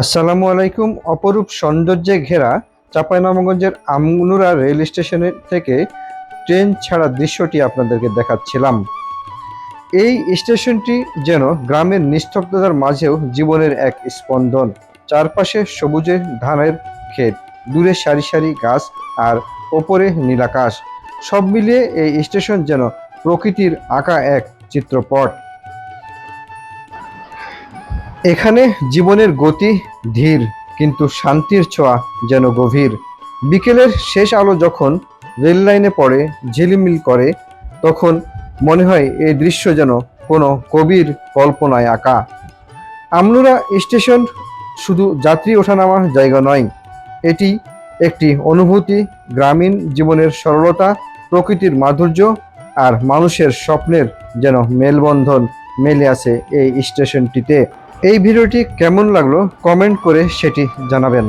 আসসালামু আলাইকুম। অপরূপ সৌন্দর্যে ঘেরা চাঁপাইনবাবগঞ্জের আমনুরা রেল স্টেশনের থেকে ট্রেন ছাড়া দৃশ্যটি আপনাদেরকে দেখাচ্ছিলাম। এই স্টেশনটি যেন গ্রামের নিস্তব্ধতার মাঝেও জীবনের এক স্পন্দন। চারপাশে সবুজে ধানের ক্ষেত, দূরে সারি সারি গাছ আর ওপরে নীলাকাশ সব মিলিয়ে এই স্টেশন যেন প্রকৃতির আঁকা এক চিত্রপট। এখানে জীবনের গতি ধীর, কিন্তু শান্তির ছোঁয়া যেন গভীর। বিকেলের শেষ আলো যখন রেল লাইনে পড়ে, ঝিলিমিল করে, তখন মনে হয় এই দৃশ্য যেন কোনো কবির কল্পনায় আঁকা। আমনুরা স্টেশন শুধু যাত্রী ওঠানামার জায়গা নয়, এটি একটি অনুভূতি, গ্রামীণ জীবনের সরলতা, প্রকৃতির মাধুর্য আর মানুষের স্বপ্নের যেন মেলবন্ধন মেলে আছে এই স্টেশনটিতে। এই ভিডিওটি কেমন লাগল কমেন্ট করে সেটি জানাবেন।